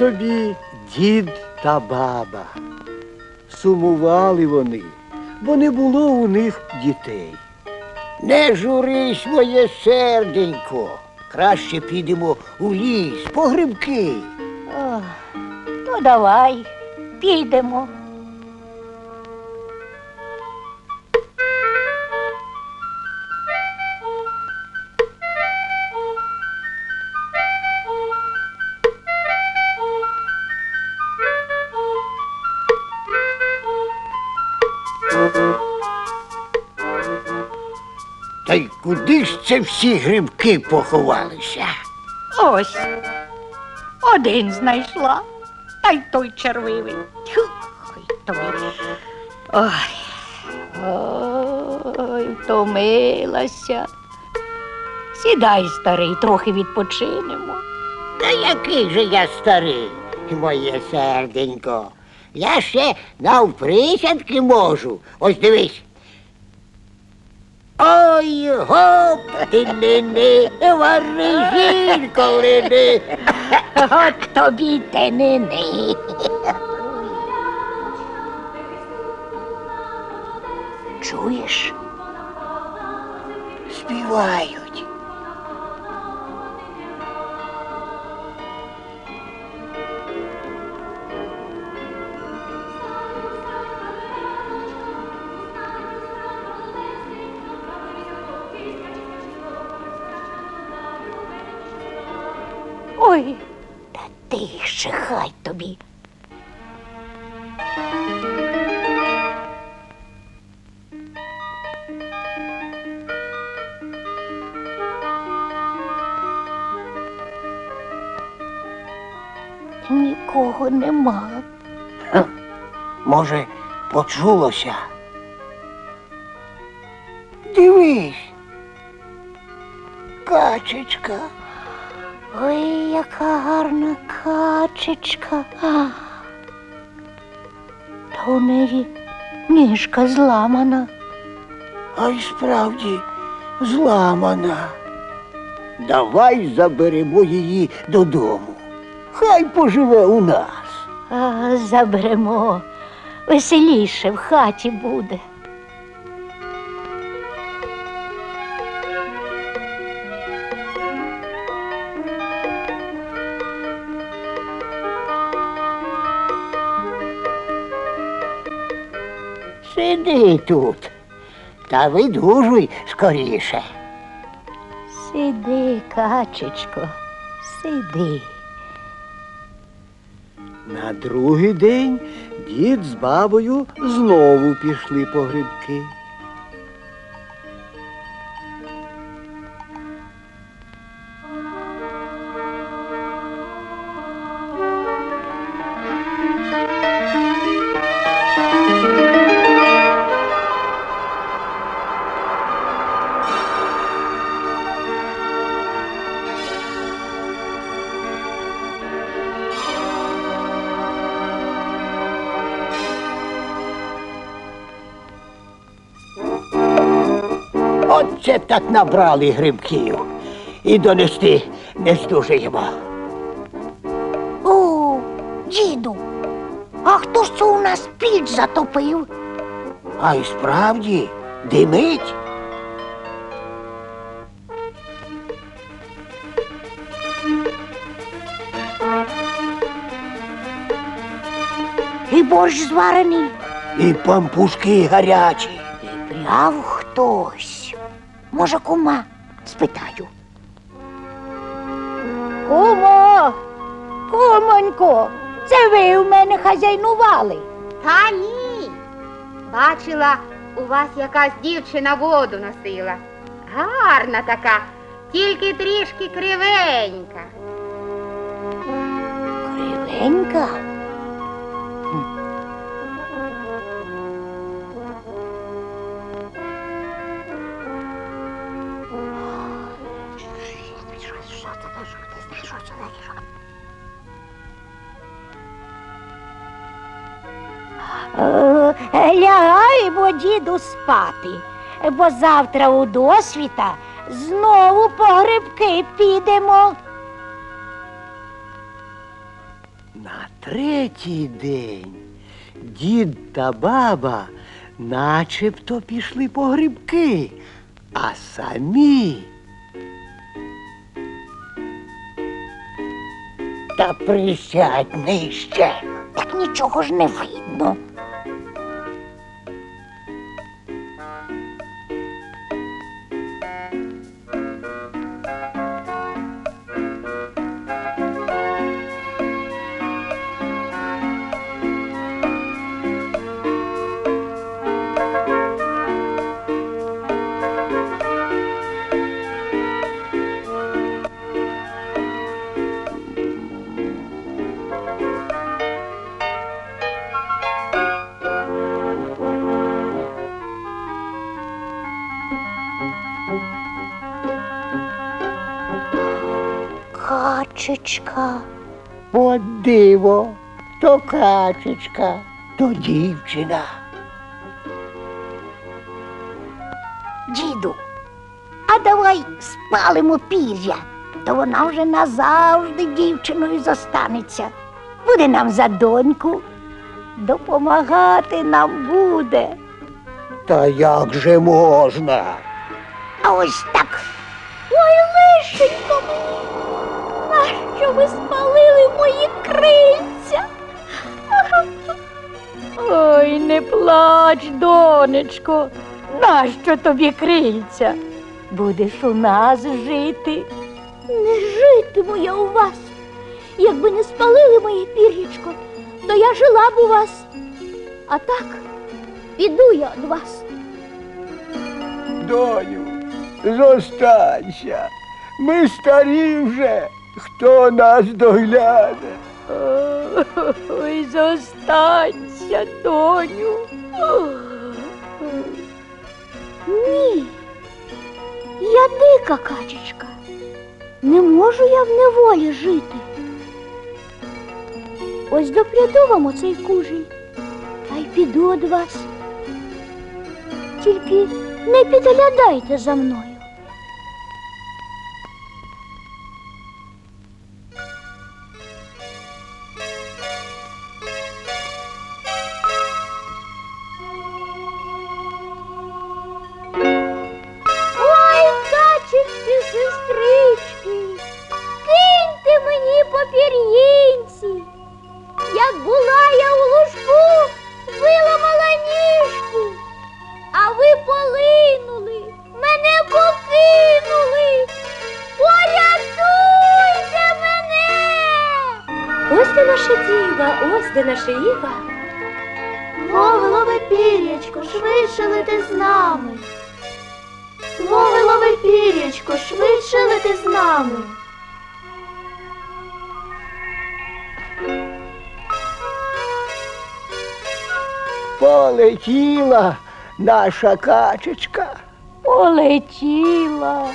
собі дід та баба. Сумували вони, бо не було у них дітей. Не журись, моє серденько. Краще підемо у ліс по грибки. Ох, ну давай, підемо. Куди ж це всі грибки поховалися? Ось. Один знайшла, та й той червивий. Тьху, ой, тобі. Ой. Ой, втомилася. Сідай, старий, трохи відпочинемо. Та який же я старий, моє серденько. Я ще навприсядки можу. Ось дивись. Ой, гоп, ти не не варижі, коли не. От Ой, та тише, хай тобі. Нікого нема. Може, почулося. Дивись. Качечка. Ой, яка гарна качечка. А. Та у неї ніжка зламана. А й справді зламана. Давай заберемо її додому. Хай поживе у нас. А, заберемо. Веселіше в хаті буде. Сиди тут та видужуй скоріше. Сиди, качечко, сиди. На другий день дід з бабою знову пішли по грибки. Оце так набрали грибків. І донести не здужуємо. О, діду, а хто ж це у нас піч затопив? А й справді димить. І борщ зварений. І пампушки гарячі. І пряв хтось. Може, кума? Спитаю. Кумо, кумонько, це ви у мене хазяйнували. Та ні. Бачила, у вас якась дівчина воду носила. Гарна така, тільки трішки кривенька. Кривенька. Лягаємо, діду, спати, бо завтра у досвіта знову по грибки підемо. третій день дід та баба начебто пішли по грибки, а самі Та присядь нижче. Так нічого ж не видно. Качечка. От диво, то качечка, то дівчина. Діду, а давай спалимо пір'я, то вона вже назавжди дівчиною зостанеться. Буде нам за доньку, допомагати нам буде. Та як же можна? А ось так. Ой, лишенько мені, нащо ви спалили мої крильця? Ой, не плач, донечко. Нащо тобі крильця? Будеш у нас жити. Не житиму я у вас. Якби не спалили моє пір'ячко, то я жила б у вас. А так, піду я від вас. Доню, зостанься. Ми старі вже. Хто нас догляне? Ой, зостанься, доню. Ні. Я дика качечка. Не можу я в неволі жити. Ось допряду вам оцей кужель, та й піду від вас. Тільки не підглядайте за мною. Швидше лети з нами. Лови, лови пір'ячко, швидше лети з нами. Полетіла наша качечка. Полетіла.